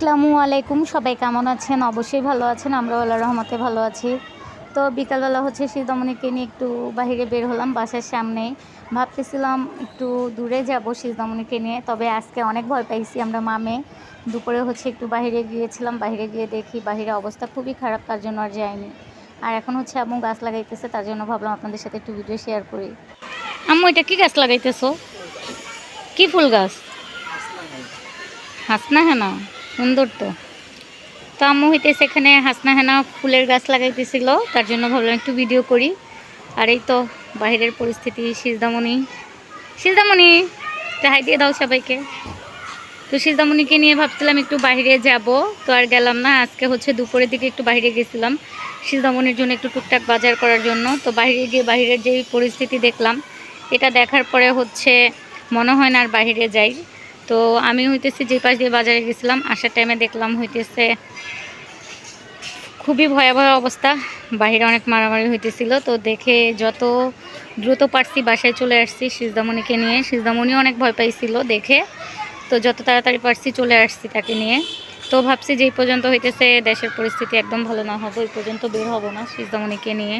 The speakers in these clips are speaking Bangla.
আসসালামু আলাইকুম। সবাই কেমন আছেন? অবশ্যই ভালো আছেন। আমরা আল্লাহ রহমতে ভালো আছি। তো বিকালবেলা হচ্ছে শীতমণিকে নিয়ে একটু বাইরে বের হলাম বাসার সামনে। ভাবতেছিলাম একটু দূরে যাব শীতমণিকে নিয়ে, তবে আজকে অনেক ভয় পাইছি আমরা মামে। দুপুরে হচ্ছে একটু বাইরে গিয়েছিলাম, বাইরে গিয়ে দেখি বাইরের অবস্থা খুবই খারাপ, তার জন্য আর যাইনি। আর এখন হচ্ছে আম্মু গাছ লাগাইতেছে, তার জন্য ভাবলাম আপনাদের সাথে একটু ভিডিও শেয়ার করি। আম্মু, এটা কি গাছ লাগাইতেছো? কি ফুল গাছ? হাসনা হেনা? সুন্দর তো। তো আম্মু হইতেছে এখানে হাসনা হেনা ফুলের গাছ লাগাইতেছিল, তার জন্য ভাবলাম একটু ভিডিও করি। আর এই তো বাইরের পরিস্থিতি সিজদামণি সিজদামণি হাই দিয়ে দাও সবাইকে। তো সিজদামণিকে নিয়ে ভাবছিলাম একটু বাইরে যাব, তো আর গেলাম না, আজকে হচ্ছে দুপুরের দিকে একটু বাইরে গেছিলাম। সিজদামণির জন্য একটু টুকটাক বাজার করার জন্য, তো বাইরে গিয়ে বাইরের যেই পরিস্থিতি দেখলাম, এটা দেখার পরে হচ্ছে মনে হয় না আর বাইরে যাই। তো আমি হইতেছি যে পাশ দিয়ে বাজারে গেছিলাম, আসার টাইমে দেখলাম হইতেছে খুবই ভয়াবহ অবস্থা। বাইরে অনেক মারামারি হইতেছিল, তো দেখে যত দ্রুত পারছি বাসায় চলে আসছি সিজদামণিকে নিয়ে। সিজদামণিও অনেক ভয় পাইছিল দেখে, তো যত তাড়াতাড়ি পারছি চলে আসছি তাকে নিয়ে। তো ভাবছি যে পর্যন্ত হইতেছে দেশের পরিস্থিতি একদম ভালো না হবে ওই পর্যন্ত বের হব না সিজদামণিকে নিয়ে।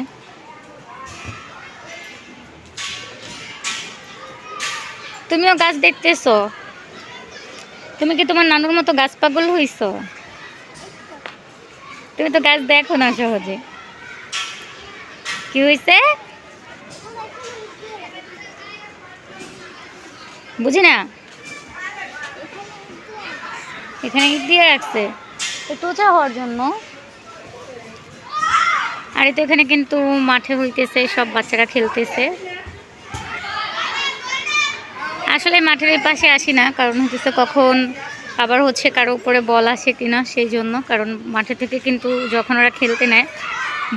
তুমিও গাছ দেখতেছো? তুমি কি তোমার নানুর মতো গাছ পাগল হইছ? তুমি তো গাছ দেখো না সহজে। কি হয়েছে বুঝি না? এখানে ইট দিয়ে রাখছে। টোচা হওয়ার জন্য। আর তো এখানে কিন্তু মাঠে হইতেছে, সব বাচ্চারা খেলতেছে। আসলে মাঠের এই পাশে আসি না, কারণ হচ্ছে কখন আবার হচ্ছে কারও উপরে বল আসে কিনা সেই জন্য, কারণ মাঠে থেকে কিন্তু যখন ওরা খেলতে নেয়,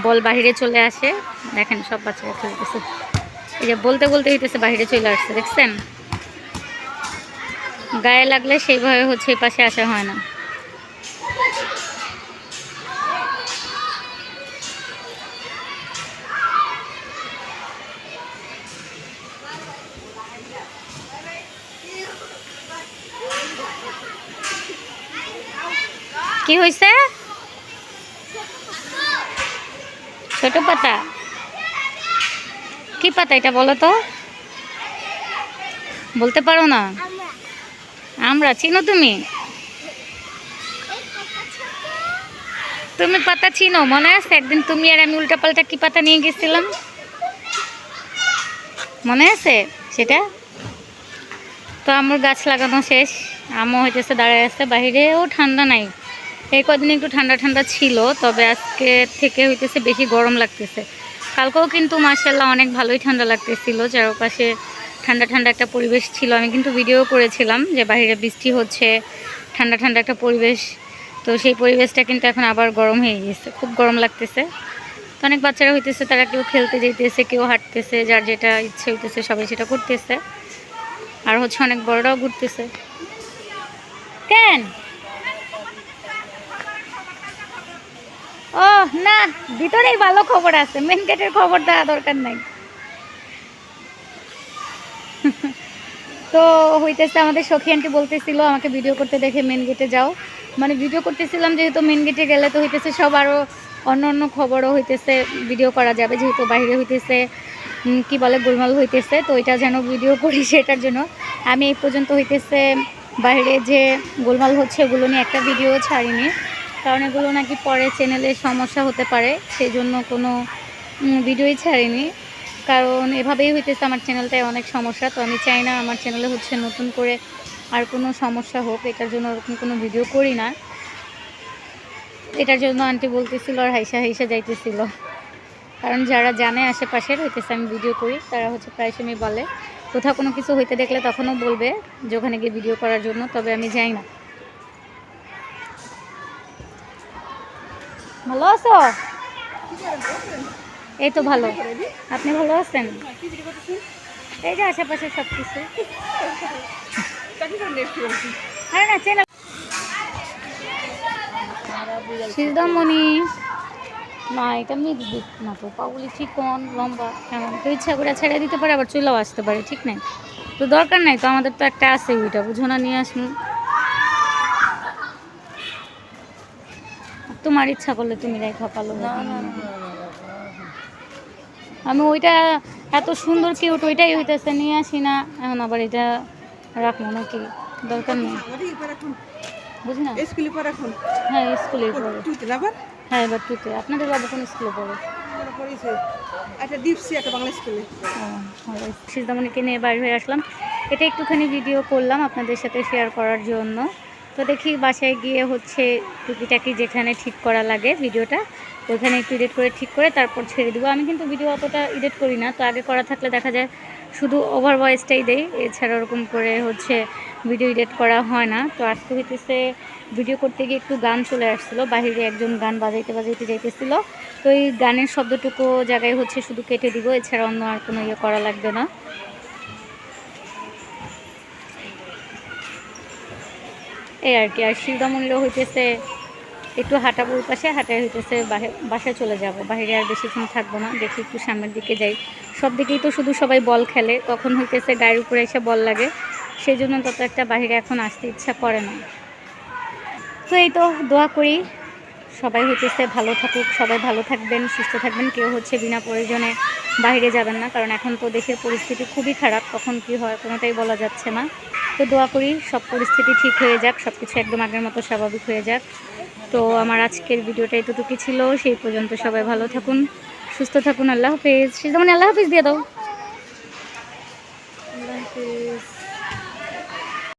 বল বাহিরে চলে আসে। দেখেন সব বাচ্চারা খেলতেছে। এই যে বলতে বলতে হইতেছে বাহিরে চলে আসছে, দেখছেন? গায়ে লাগলে সেইভাবে হচ্ছে এই পাশে আসা হয় না। কি হয়েছে ছোট পাতা। কি পাতা এটা বলো তো? বলতে পারো না? আমরা, চিনো তুমি? তুমি পাতা চিনো, মনে আছে? একদিন তুমি আর আমি উল্টা পাল্টা কি পাতা নিয়ে গেছিলাম? মনে আছে সেটা? তো আমার গাছ লাগানো শেষ। আমও হইতেছে, দাঁড়ায় আছে বাহিরেও ঠান্ডা নাই। এই কদিন একটু ঠান্ডা ঠান্ডা ছিল, তবে আজকে থেকে হইতেছে বেশি গরম লাগতেছে। কালকেও কিন্তু মার্শাল্লাহ অনেক ভালোই ঠান্ডা লাগতেছিল, চারপাশে ঠান্ডা ঠান্ডা একটা পরিবেশ ছিল। আমি কিন্তু ভিডিও করেছিলাম যে বাইরে বৃষ্টি হচ্ছে, ঠান্ডা ঠান্ডা একটা পরিবেশ। তো সেই পরিবেশটা কিন্তু এখন আবার গরম হয়ে গেছে, খুব গরম লাগতেছে। তো অনেক বাচ্চারা হইতেছে, তারা কেউ খেলতে যেতেছে কেউ হাঁটতেছে, যার যেটা ইচ্ছে হইতেছে সবাই সেটা করতেছে। আর হচ্ছে অনেক বড়রাও ঘুরতেছে। কেন? ও, না, ভিতরেই ভালো খবর আছে। মেন গেটের খবর দেওয়া দরকার নাই। তো হইতেছে, আমাদের সখী আন্টি বলতেছিল, আমাকে ভিডিও করতে দেখে মেন গেটে যাও। মানে ভিডিও করতেছিলাম, যেহেতু মেন গেটে গেলে তো হইতেছে, সব আরও অন্য অন্য খবরও হইতেছে ভিডিও করা যাবে, যেহেতু বাইরে হইতেছে কি বলে, গোলমাল হইতেছে, তো এটা যেন ভিডিও করি সেটার জন্য। আমি এই পর্যন্ত হইতেছে, বাইরে যে গোলমাল হচ্ছে, ওগুলো নিয়ে একটা ভিডিও ছাড়িনি। কারণ এগুলো নাকি পরে চ্যানেলে সমস্যা হতে পারে সেই জন্য কোনো ভিডিওই ছাড়িনি। কারণ এভাবেই হইতেছে আমার চ্যানেলটায় অনেক সমস্যা, তো আমি চাই না আমার চ্যানেলে হচ্ছে নতুন করে আর কোনো সমস্যা হোক, এটার জন্য ওরকম কোনো ভিডিও করি না। এটার জন্য আন্টি বলতেছিল আর হাইসা হাইসা যাইতেছিল। কারণ যারা জানে আশেপাশের, হইতেছে আমি ভিডিও করি, তারা হচ্ছে প্রায় সময় বলে। কোথাও কোনো কিছু হইতে দেখলে তখনও বলবে যে ওখানে গিয়ে ভিডিও করার জন্য, তবে আমি যাই না। ভালো আছো? এই তো ভালো। আপনি ভালো আছেন? এই যে আশেপাশে সব কিছু আরে না, চেনা সিজদামণি না, এটা মিক্স দিক না তো পাগুলি চিকন, লম্বা কেমন তো ইচ্ছা করে ছেড়ে দিতে পারে, আবার চুলাও আসতে পারে, ঠিক নাই? তো দরকার নাই তো, আমাদের তো একটা আছে ওইটা, বুঝো না, নিয়ে আসুন। তোমার ইচ্ছা করলে তুমি রেখা পালো না আমি ওইটা এত সুন্দর কিউট ওইটাই হইতেছে নিয়ে আসি না এখন আবার এটা রাখব নাকি দরকার নেই বুঝি না স্কুলে পর এখন হ্যাঁ স্কুলে পড়ে হ্যাঁ এবার টুতে আপনাদের বাবু কোন স্কুলে পড়ে একটা ডিপসি একটা বাংলা স্কুলে সিদ্ধামণিকে নিয়ে বাইরে হয়ে আসলাম এটা একটুখানি ভিডিও করলাম আপনাদের সাথে শেয়ার করার জন্য তো দেখি বাসায় গিয়ে হচ্ছে টুকিটাকি যেখানে ঠিক করা লাগে ভিডিওটা, ওইখানে একটু এডিট করে ঠিক করে তারপর ছেড়ে দেবো। আমি কিন্তু ভিডিও অতটা এডিট করি না, তো আগে করা থাকলে দেখা যায় শুধু ওভার ভয়েসটাই দেই, এছাড়া ওরকম করে হচ্ছে ভিডিও এডিট করা হয় না। তো আজকে হইতেছে ভিডিও করতে গিয়ে একটু গান চলে আসছিল বাইরে একজন গান বাজাইতে বাজাইতে যাইতেছিলো। তো এই গানের শব্দটুকু জায়গায় হচ্ছে শুধু কেটে দিব, এছাড়া অন্য আর কোনো ইয়ে করা লাগবে না। এই আর কি, আর শিলদামণিরও হইতেছে একটু হাঁটাবো ওই পাশে হাঁটাই হইতেছে বাসায় চলে যাব। বাইরে আর বেশিক্ষণ থাকব না, দেখি একটু সামনের দিকে যাই। সব দিকেই তো শুধু সবাই বল খেলে, তখন হইতেছে গায়ের উপরে এসে বল লাগে। সেই জন্য তত একটা বাইরে এখন আসতে ইচ্ছা করে না। তো এই তো দোয়া করি, সবাই হইতেছে ভালো থাকুক, সবাই ভালো থাকবেন, সুস্থ থাকবেন, কেউ হচ্ছে বিনা প্রয়োজনে বাইরে যাবেন না, কারণ এখন তো দেশের পরিস্থিতি খুবই খারাপ, কখন কি হয় কোনোটাই বলা যাচ্ছে না। তো দোয়া করি সব পরিস্থিতি ঠিক হয়ে যাক সব কিছু একদম আগের মতো স্বাভাবিক হয়ে যাক। তো আমার আজকের ভিডিওটা এতটুকু ছিল, সেই পর্যন্ত সবাই ভালো থাকুন, সুস্থ থাকুন, আল্লাহ হাফেজ। সে যেমন আল্লাহ হাফেজ দিয়ে দাও। আল্লাহ হাফেজ।